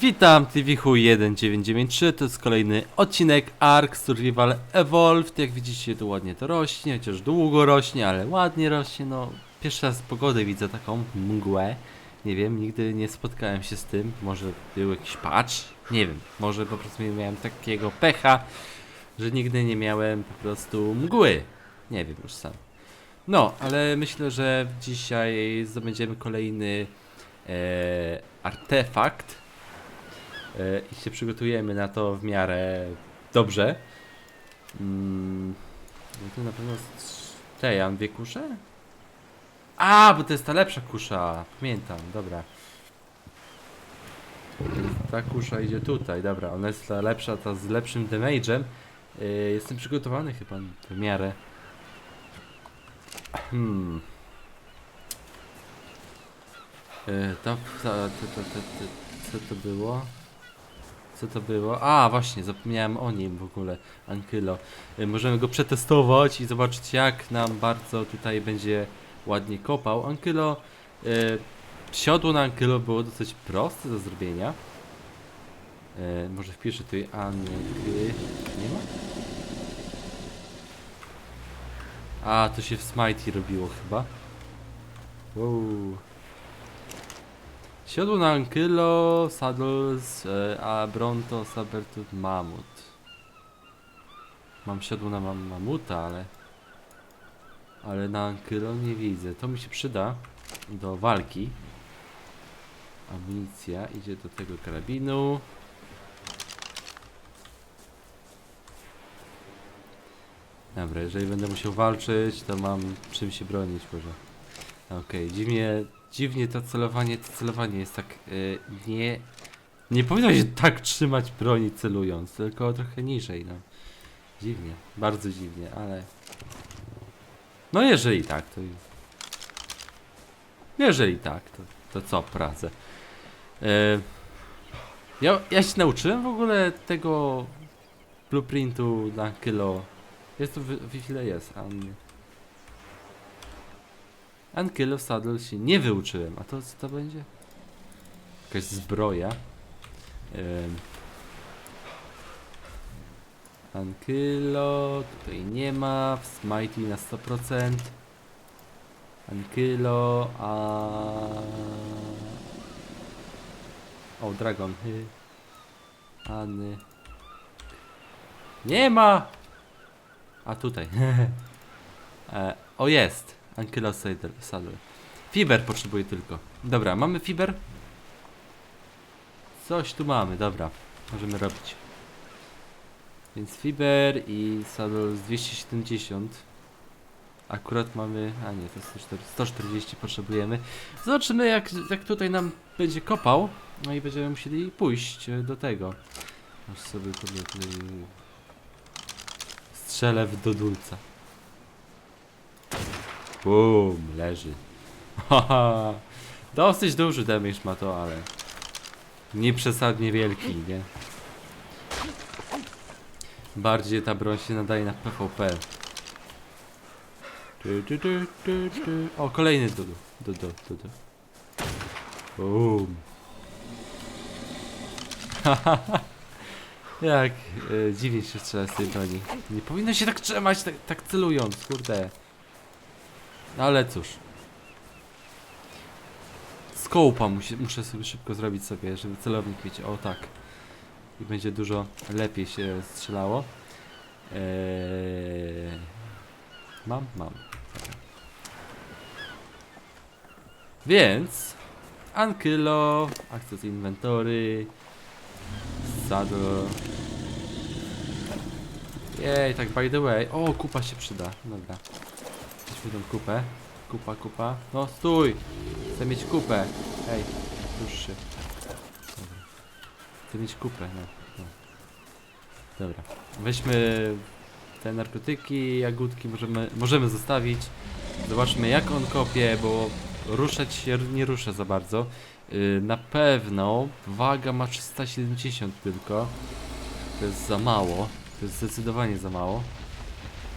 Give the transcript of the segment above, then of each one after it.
Witam, TVH1993, to jest kolejny odcinek Ark Survival Evolved. Jak widzicie, tu ładnie to rośnie, chociaż długo rośnie, ale ładnie rośnie. No, pierwszy raz pogodę widzę taką mgłę. Nie wiem, nigdy nie spotkałem się z tym. Może był jakiś patch? Nie wiem. Może po prostu miałem takiego pecha, że nigdy nie miałem po prostu mgły. Nie wiem już sam. No, ale myślę, że dzisiaj zdobędziemy kolejny e, artefakt i się przygotujemy na to w miarę dobrze. Mm, no to na pewno. Te, ja mam dwie kusze? A, bo to jest ta lepsza kusza. Pamiętam, dobra. Ta kusza idzie tutaj, dobra. Ona jest ta lepsza, ta z lepszym damage'em. E, jestem przygotowany chyba w miarę. Hmm. E, to, to, to, to, to, to, co to było? Co to było? A, właśnie, zapomniałem o nim w ogóle, Ankylo. E, możemy go przetestować i zobaczyć jak nam bardzo tutaj będzie ładnie kopał. Ankylo, e, siodło na Ankylo było dosyć proste do zrobienia. E, może wpiszę tutaj Anky... Nie ma? A, to się w Smitey robiło chyba. Wow. Siodło na Ankylo, Saddles, e, a Bronto, Sabertooth, Mamut. Mam siodło na mam mamuta, ale... Ale na Ankylo nie widzę. To mi się przyda do walki. Amunicja idzie do tego karabinu. Dobra, jeżeli będę musiał walczyć, to mam czym się bronić może. Okej, dziwnie, dziwnie to celowanie, to celowanie jest tak y, nie... Nie powinno się tak trzymać broni celując, tylko trochę niżej, no. Dziwnie, bardzo dziwnie, ale... No jeżeli tak, to... Jeżeli tak, to, to co pracę. Y, ja, ja się nauczyłem w ogóle tego blueprintu na kilo jest to w, w ile jest, An... Unkill of Saddle się nie wyuczyłem, a to co to będzie? Jakaś zbroja. Um. Ankilo, tutaj nie ma, w Smitey na 100%. Ankilo, a... O, Dragon, hy.Any. Nie ma! A tutaj. e, o jest. Ankylo Saddle. Saddle. Fiber potrzebuję tylko. Dobra, mamy fiber? Coś tu mamy, dobra. Możemy robić. Więc fiber i saddle z 270. Akurat mamy. A nie, to 140, 140 potrzebujemy. Zobaczymy jak, jak tutaj nam będzie kopał. No i będziemy musieli pójść e, do tego. Aż sobie tutaj strzelę w dodulca. Bum, leży. Haha. Dosyć duży damage ma to, ale nie przesadnie wielki, nie? Bardziej ta broń się nadaje na PvP. Tu, tu, tu, tu, tu. O, kolejny dudu. Dudu, dudu. Bum. Jak e, dziwnie się strzela z tej broni. Nie powinno się tak trzymać, tak, tak celując, kurde. No ale cóż. Skołpa muszę sobie szybko zrobić sobie, żeby celownik mieć. O tak. I będzie dużo lepiej się strzelało. Eee... Mam? Mam. Więc... Ankylo, Access Inventory, Saddle. Jej, tak by the way. O, kupa się przyda. Dobra. Tą kupę. Kupa, kupa. No stój! Chcę mieć kupę. Ej, rusz się. Dobra. Chcę mieć kupę, no. no. Dobra. Weźmy te narkotyki, jagódki możemy, możemy zostawić. Zobaczmy jak on kopie, bo ruszać się nie rusza za bardzo. Yy, na pewno waga ma 370 tylko. To jest za mało. To jest zdecydowanie za mało.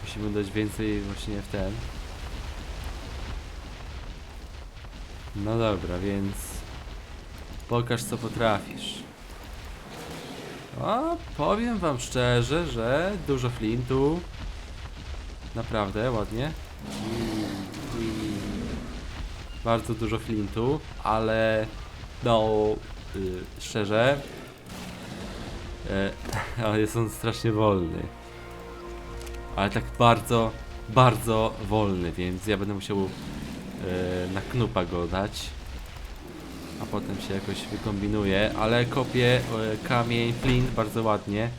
Musimy dać więcej właśnie w ten. No dobra, więc pokaż co potrafisz. A powiem wam szczerze, że dużo flintu. Naprawdę, ładnie. Bardzo dużo flintu, ale no y, szczerze y, ale jest on strasznie wolny. Ale tak bardzo, bardzo wolny, więc ja będę musiał na knupa go dać. A potem się jakoś wykombinuje, ale kopię y, kamień, flint bardzo ładnie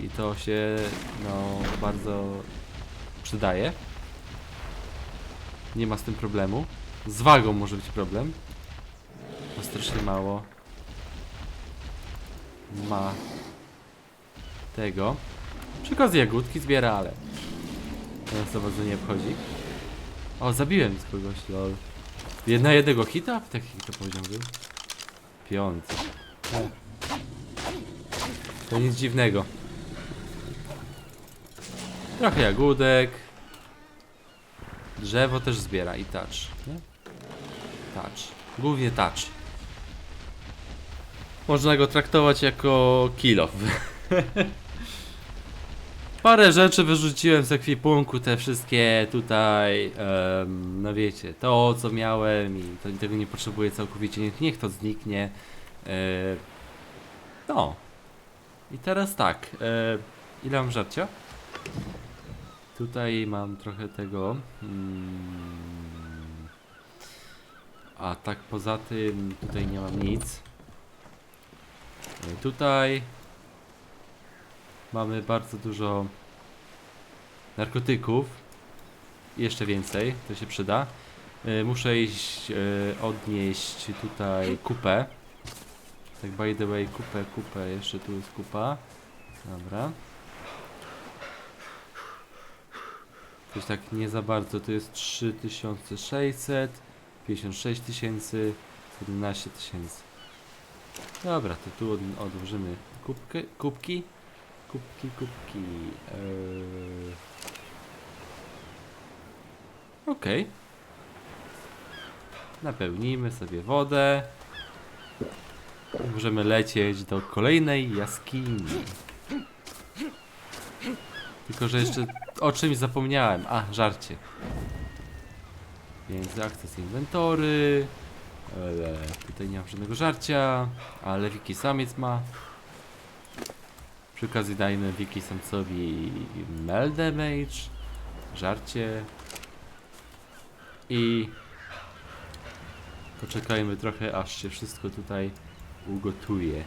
i to się no bardzo przydaje. Nie ma z tym problemu. Z wagą może być problem. Bo strasznie mało ma tego. Przy okazji jagódki zbiera, ale to nas za bardzo nie obchodzi. O, zabiłem kogoś, lol. Jedna jednego hita? Taki to poziom był. Piąty. To nic dziwnego. Trochę jagódek. Drzewo też zbiera i touch. Nie? Touch. Głównie touch. Można go traktować jako kill. Parę rzeczy wyrzuciłem z ekwipunku, te wszystkie tutaj, em, no wiecie, to co miałem i to, tego nie potrzebuję całkowicie, niech, niech to zniknie. E, no. I teraz tak, e, ile mam żarcia? Tutaj mam trochę tego. Mm, a tak poza tym tutaj nie mam nic. E, Tutaj mamy bardzo dużo narkotyków. Jeszcze więcej, to się przyda. E, Muszę iść e, odnieść tutaj kupę. Tak by the way, kupę, kupę, jeszcze tu jest kupa. Dobra. Coś tak nie za bardzo, to jest 3600, 56 tysięcy, 17 tysięcy. Dobra, to tu od, odłożymy kubkę, kubki. Kubki, kubki. Eee... Okej. Napełnijmy sobie wodę. Możemy lecieć do kolejnej jaskini. Tylko, że jeszcze o czymś zapomniałem. A, żarcie. Więc akces inwentory. Ale tutaj nie mam żadnego żarcia. Ale Wiki samiec ma. Przy okazji dajmy Wiki samcowi. Żarcie. I poczekajmy trochę, aż się wszystko tutaj ugotuje.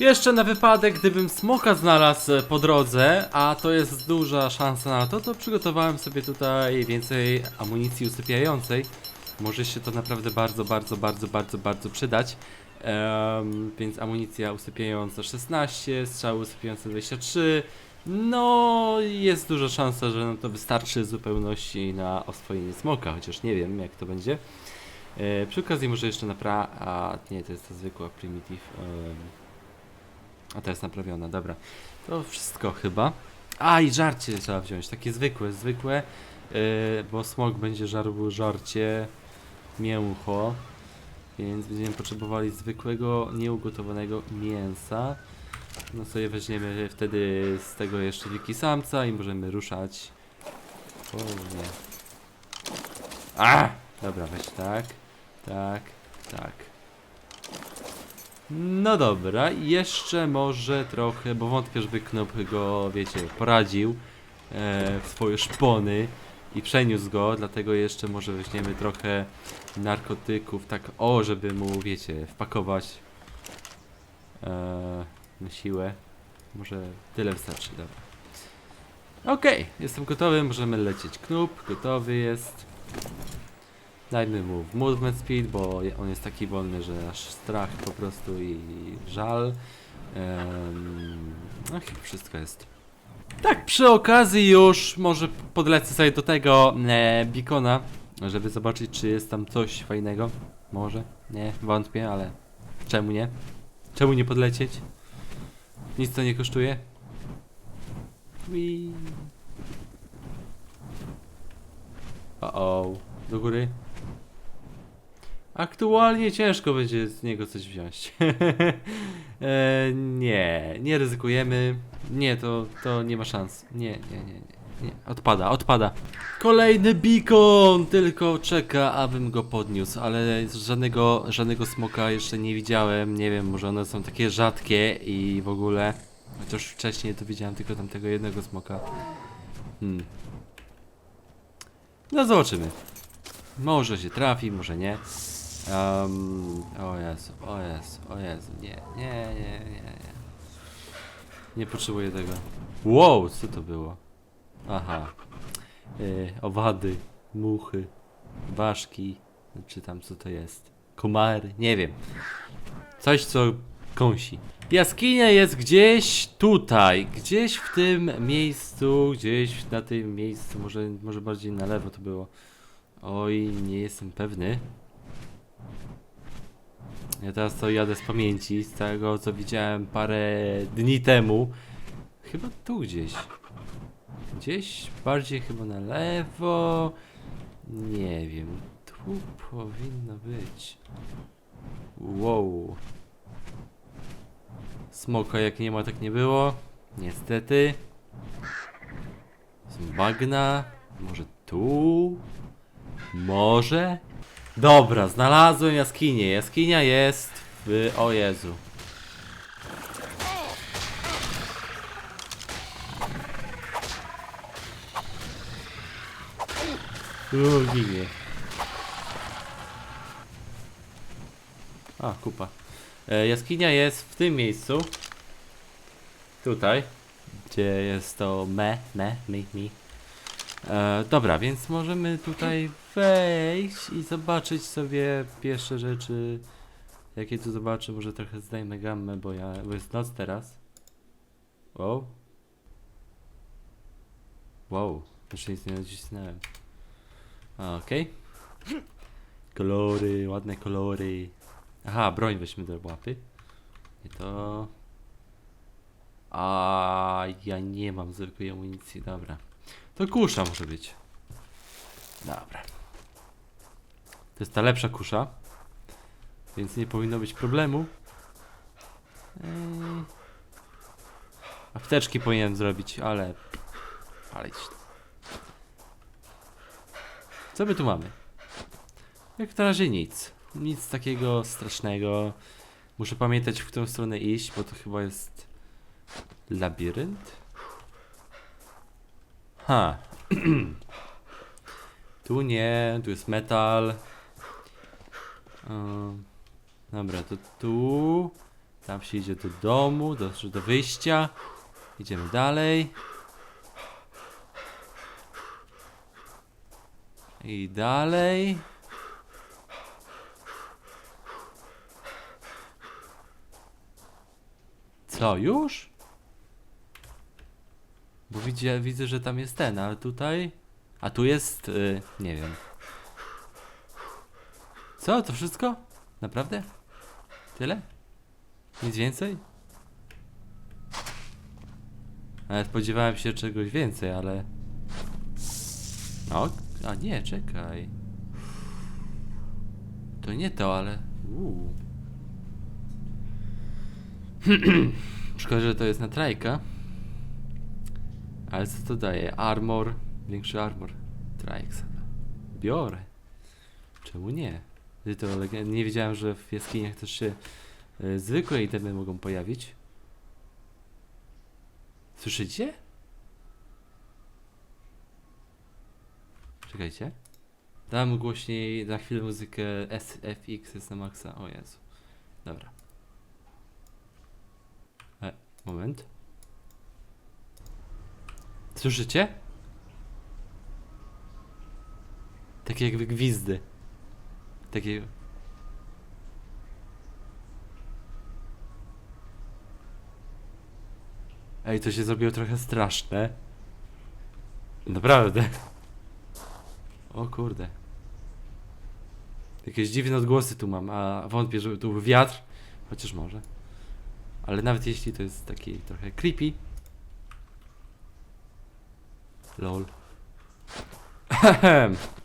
Jeszcze na wypadek, gdybym smoka znalazł po drodze, a to jest duża szansa na to, to przygotowałem sobie tutaj więcej amunicji usypiającej. Może się to naprawdę bardzo, bardzo, bardzo, bardzo, bardzo przydać. Em, więc amunicja usypiająca 16, strzały usypiające 23. No, jest duża szansa, że nam to wystarczy w zupełności na oswojenie smoka, chociaż nie wiem jak to będzie. E, przy okazji może jeszcze napra... A nie, to jest ta zwykła primitive. em, a to jest naprawiona, dobra. To wszystko chyba. A i żarcie trzeba wziąć, takie zwykłe, zwykłe. Yy, bo smog będzie żarł żarcie mięcho. Więc będziemy potrzebowali zwykłego, nieugotowanego mięsa. No sobie weźmiemy wtedy z tego jeszcze wiki samca i możemy ruszać. O nie. A! Dobra, weź tak, tak, tak. No dobra, jeszcze może trochę, bo wątpię, żeby Knop go, wiecie, poradził e, w swoje szpony i przeniósł go, dlatego jeszcze może weźmiemy trochę narkotyków, tak o, żeby mu, wiecie, wpakować e, na siłę. Może tyle wystarczy, dobra. Okej, jestem gotowy, możemy lecieć. Knub, gotowy jest. Dajmy mu movement speed, bo on jest taki wolny, że aż strach po prostu i żal. No chyba wszystko jest. Tak, przy okazji już może podlecę sobie do tego e, beacona, żeby zobaczyć czy jest tam coś fajnego. Może, nie, wątpię, ale czemu nie? Czemu nie podlecieć? Nic to nie kosztuje. Whee. O, o, do góry. Aktualnie ciężko będzie z niego coś wziąć. e, nie, nie ryzykujemy. Nie, to, to nie ma szans. Nie, nie, nie, nie, nie. Odpada, odpada. Kolejny beacon! Tylko czeka, abym go podniósł, ale żadnego, żadnego smoka jeszcze nie widziałem. Nie wiem, może one są takie rzadkie i w ogóle. Chociaż wcześniej to widziałem tylko tamtego jednego smoka. Hmm. No zobaczymy. Może się trafi, może nie. Um, o Jezu, o Jezu, o Jezu, nie, nie, nie, nie, nie. Nie potrzebuję tego. Wow, co to było? Aha. Yy, owady, muchy, ważki, czy tam co to jest? Komary, nie wiem. Coś, co kąsi. Jaskinia jest gdzieś tutaj, gdzieś w tym miejscu, gdzieś na tym miejscu, może, może bardziej na lewo to było. Oj, nie jestem pewny. Ja teraz to jadę z pamięci, z tego co widziałem parę dni temu. Chyba tu gdzieś. Gdzieś bardziej chyba na lewo. Nie wiem. Tu powinno być. Wow. Smoka jak nie ma, tak nie było. Niestety. Są bagna. Może tu? Może? Dobra, znalazłem jaskinię. Jaskinia jest w... O Jezu. Ginie. A, kupa. E, jaskinia jest w tym miejscu. Tutaj. Gdzie jest to me, me, mi, mi. E, dobra, więc możemy tutaj wejść i zobaczyć sobie pierwsze rzeczy. Jakie tu zobaczę, może trochę zdajmy gammę, bo ja, bo jest noc teraz. Wow. Wow, jeszcze nic nie nacisnąłem. Okej. Kolory, ładne kolory. Aha, broń weźmy do łapy. I to... A ja nie mam zwykłej amunicji, dobra. To kusza może być. Dobra. To jest ta lepsza kusza. Więc nie powinno być problemu. Eee. Apteczki powinienem zrobić, ale... Palić. Co my tu mamy? Jak na razie nic. Nic takiego strasznego. Muszę pamiętać, w którą stronę iść, bo to chyba jest... Labirynt? Ha. tu nie, tu jest metal. Dobra, to tu. Tam się idzie do domu, do, do wyjścia. Idziemy dalej. I dalej. Co, już? Bo widzę, widzę, że tam jest ten, ale tutaj... A tu jest... y, nie wiem. Co, to wszystko? Naprawdę? Tyle? Nic więcej? Nawet spodziewałem się czegoś więcej, ale... No, a nie, czekaj. To nie to, ale... Uuu. Szkoda, że to jest na trajka. Ale co to daje? Armor, większy armor. Trajks. Biorę. Czemu nie? Gdy To leg- nie wiedziałem, że w jaskiniach też się y, zwykłe itemy mogą pojawić. Słyszycie? Czekajcie. Dam głośniej na chwilę muzykę SFX jest na maksa. O Jezu. Dobra. E, moment. Słyszycie? Takie jakby gwizdy. Takie... Ej, to się zrobiło trochę straszne. Naprawdę. O kurde. Jakieś dziwne odgłosy tu mam, a wątpię, że tu był wiatr. Chociaż może. Ale nawet jeśli to jest taki trochę creepy. Lol.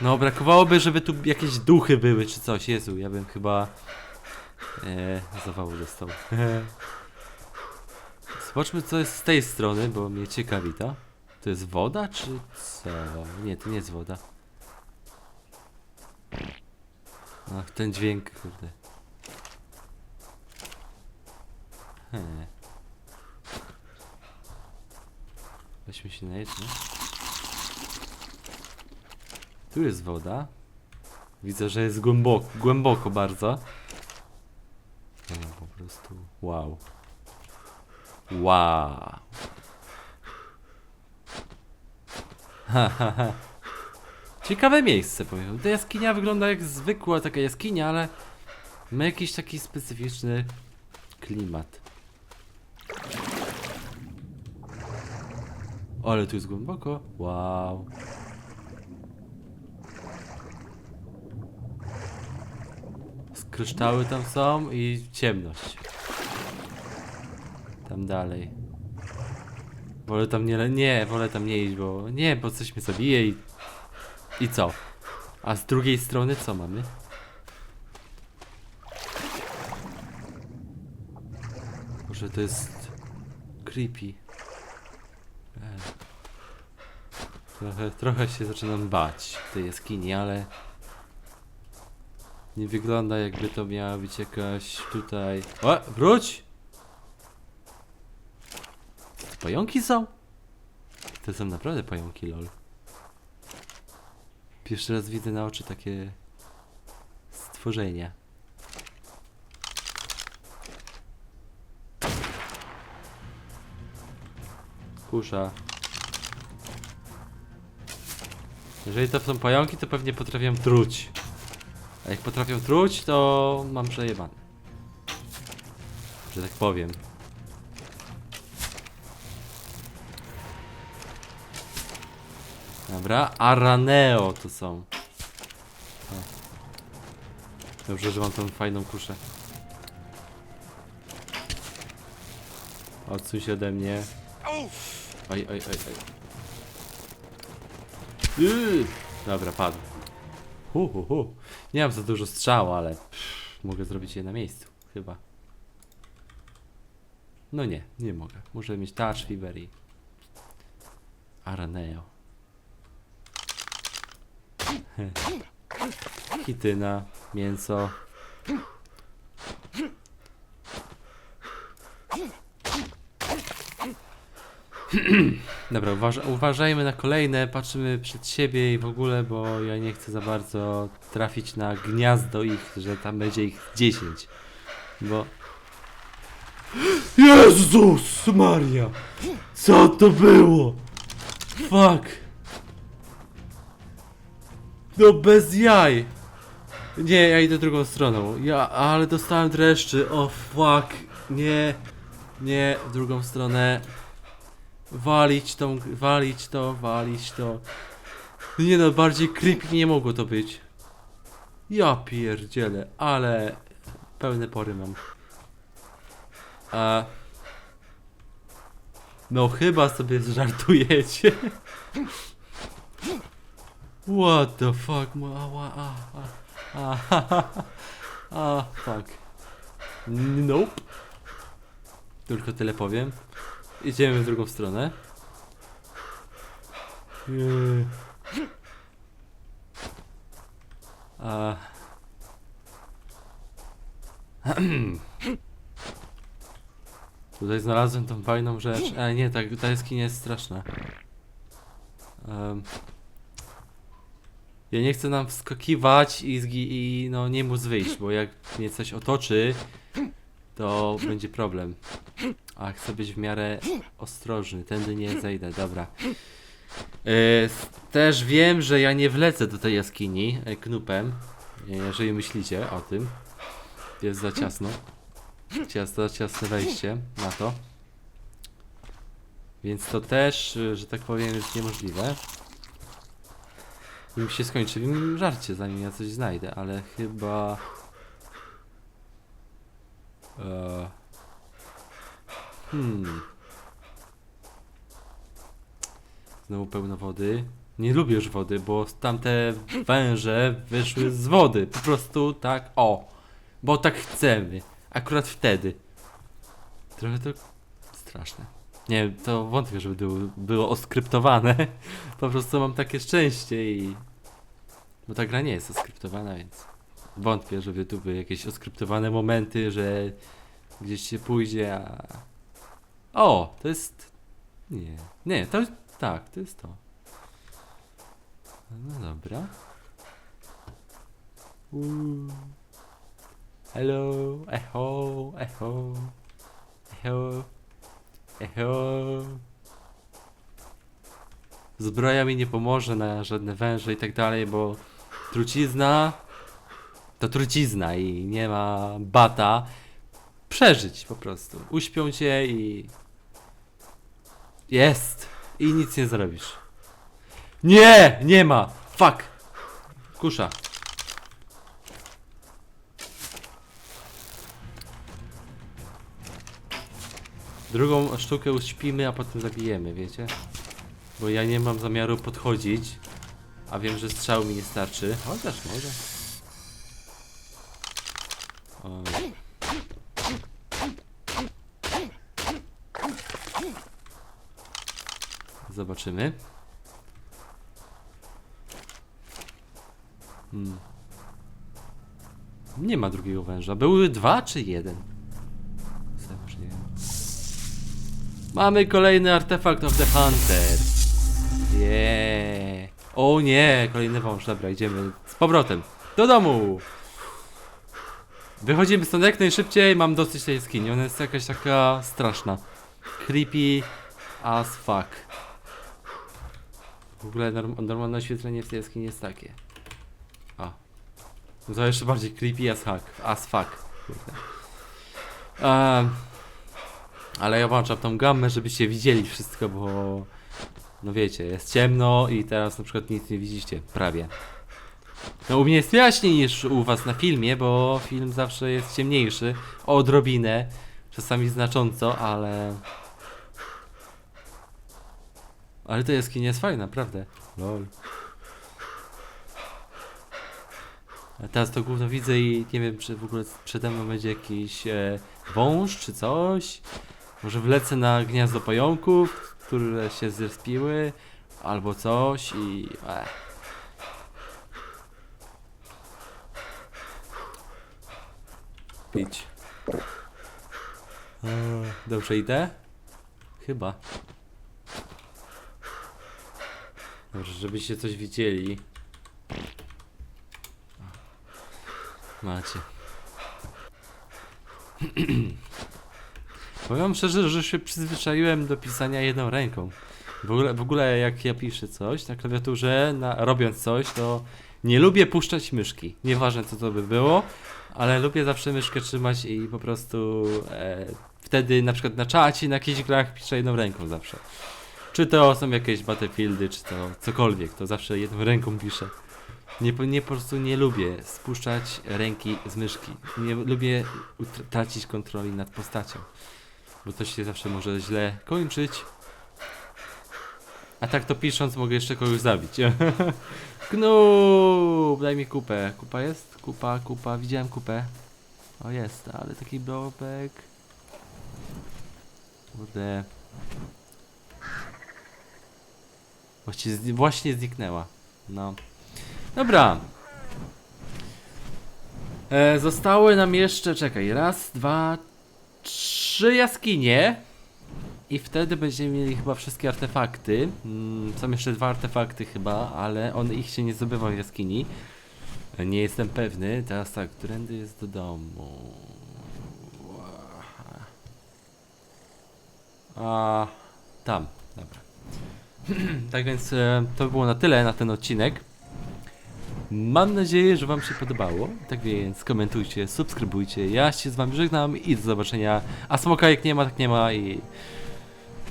No, brakowałoby, żeby tu jakieś duchy były czy coś. Jezu, ja bym chyba... E, zawału dostał. Zobaczmy, co jest z tej strony, bo mnie ciekawi to. To jest woda, czy co? Nie, to nie jest woda. Ach, ten dźwięk, kurde. Hmm. Weźmy się na jedno. Tu jest woda. Widzę, że jest głęboko, głęboko bardzo. No, po prostu wow. Wow. Ciekawe miejsce, powiem. Ta jaskinia wygląda jak zwykła taka jaskinia, ale ma jakiś taki specyficzny klimat. Ale tu jest głęboko. Wow. Kryształy tam są i ciemność. Tam dalej. Wolę tam nie, nie, wolę tam nie iść, bo nie, bo coś mnie zabije i i co? A z drugiej strony co mamy? Może to jest creepy. Trochę, trochę się zaczynam bać w tej jaskini, ale nie wygląda jakby to miała być jakaś tutaj... O, wróć! Pająki są? To są naprawdę pająki, lol. Pierwszy raz widzę na oczy takie stworzenia. Kusza. Jeżeli to są pająki, to pewnie potrafią truć. A jak potrafią truć, to mam przejebane. Że tak powiem. Dobra, Araneo to są. O. Dobrze, że mam tą fajną kuszę. Odsuń się ode mnie. Oj, oj, oj, oj. Yy. Dobra, padł. Hu, hu, hu. Nie mam za dużo strzał, ale mogę zrobić je na miejscu, chyba. No nie, nie mogę. Muszę mieć touch fever i Araneo. Hityna, mięso. Dobra, uważa uważajmy na kolejne, patrzymy przed siebie i w ogóle, bo ja nie chcę za bardzo trafić na gniazdo ich, że tam będzie ich 10. Bo... Jezus Maria! Co to było? Fuck! No bez jaj! Nie, ja idę drugą stroną. Ja, ale dostałem dreszczy. O fuck. Nie. Nie, w drugą stronę. Walić tą, walić to, walić to. Nie no, bardziej creepy nie mogło to być. Ja pierdzielę, ale pełne pory mam. A... No chyba sobie żartujecie. What the fuck, ma, a, a, a, a, a, a, fuck. Nope. Tylko tyle powiem. Idziemy w drugą stronę. A. Tutaj znalazłem tą fajną rzecz. E, nie, ta, ta jaskinia jest straszna. Em. Ja nie chcę nam wskakiwać i, i no nie móc wyjść, bo jak mnie coś otoczy, to będzie problem. A chcę być w miarę ostrożny, tędy nie zejdę, dobra. E, też wiem, że ja nie wlecę do tej jaskini e, knupem, e, jeżeli myślicie o tym. Jest za ciasno. Ciasno, ciasne wejście na to. Więc to też, że tak powiem, jest niemożliwe. Mi się skończy im żarcie, zanim ja coś znajdę, ale chyba... E... Hmm. Znowu pełno wody. Nie lubię już wody, bo tamte węże wyszły z wody. Po prostu tak, o. Bo tak chcemy. Akurat wtedy. Trochę to straszne. Nie to wątpię, żeby było, było oskryptowane. Po prostu mam takie szczęście i... Bo ta gra nie jest oskryptowana, więc... Wątpię, żeby tu były jakieś oskryptowane momenty, że gdzieś się pójdzie, a... O, to jest... Nie, nie, to tak, to jest to. No dobra. Uuu. Hello, echo, echo, echo, echo. Zbroja mi nie pomoże na żadne węże i tak dalej, bo trucizna to trucizna i nie ma bata przeżyć po prostu. Uśpią cię i jest i nic nie zrobisz. Nie, nie ma. Fuck. Kusza. Drugą sztukę uśpimy, a potem zabijemy, wiecie? Bo ja nie mam zamiaru podchodzić, a wiem, że strzał mi nie starczy. Chociaż może. O. Zobaczymy. Hmm. Nie ma drugiego węża. Były dwa czy jeden? Zawsze nie wiem. Mamy kolejny artefakt of the Hunter. Yeah. O nie, kolejny wąż. Dobra, idziemy z powrotem. Do domu. Wychodzimy stąd jak najszybciej. Mam dosyć tej skini. Ona jest jakaś taka straszna. Creepy as fuck. W ogóle norm normalne oświetlenie w tej jaskini jest takie. O. No to jeszcze bardziej creepy as fuck. As fuck. Em, ale ja włączam tą gammę, żebyście widzieli wszystko, bo no wiecie, jest ciemno i teraz na przykład nic nie widzicie, prawie. No u mnie jest jaśniej niż u was na filmie, bo film zawsze jest ciemniejszy, o odrobinę, czasami znacząco, ale... Ale to jaskinia jest fajna, naprawdę. Lol. A teraz to gówno widzę i nie wiem, czy w ogóle przede mną będzie jakiś e, wąż czy coś. Może wlecę na gniazdo pająków, które się zrespiły, albo coś i... Ech. Idź. Eee, Dobrze idę? Chyba. Dobrze, żebyście coś widzieli. Macie. Powiem szczerze, że się przyzwyczaiłem do pisania jedną ręką. W ogóle, w ogóle jak ja piszę coś na klawiaturze, na, robiąc coś, to nie lubię puszczać myszki. Nieważne co to by było, ale lubię zawsze myszkę trzymać i po prostu e, wtedy na przykład na czacie, na jakichś grach piszę jedną ręką zawsze. Czy to są jakieś Battlefieldy, czy to cokolwiek, to zawsze jedną ręką piszę. Nie, nie po prostu nie lubię spuszczać ręki z myszki. Nie lubię tracić kontroli nad postacią. Bo to się zawsze może źle kończyć. A tak to pisząc mogę jeszcze kogoś zabić. Knub! Daj mi kupę. Kupa jest? Kupa, kupa. Widziałem kupę. O jest, ale taki bobek. Kurde. Właśnie, właśnie zniknęła. No. Dobra. E, zostały nam jeszcze, czekaj, raz, dwa, trzy jaskinie. I wtedy będziemy mieli chyba wszystkie artefakty. Mm, są jeszcze dwa artefakty chyba, ale on ich się nie zdobywa w jaskini. E, Nie jestem pewny. Teraz tak, którędy jest do domu? A, tam, dobra. tak więc e, to by było na tyle na ten odcinek. Mam nadzieję, że Wam się podobało. Tak więc komentujcie, subskrybujcie. Ja się z Wami żegnam i do zobaczenia. A smoka jak nie ma, tak nie ma i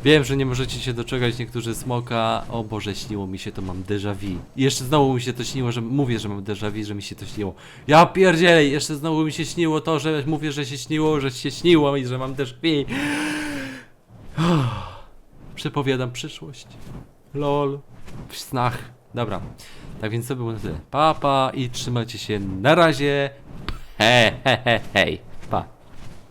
wiem, że nie możecie się doczekać niektórzy smoka. O Boże, śniło mi się to, mam déjà vu. I jeszcze znowu mi się to śniło, że mówię, że mam déjà vu, że mi się to śniło. Ja pierdzielę, jeszcze znowu mi się śniło to, że mówię, że się śniło, że się śniło i że mam déjà vu. Przepowiadam przyszłość. Lol. W snach. Dobra, tak więc to było na tyle. Pa, pa i trzymajcie się na razie. He, he, he, hej.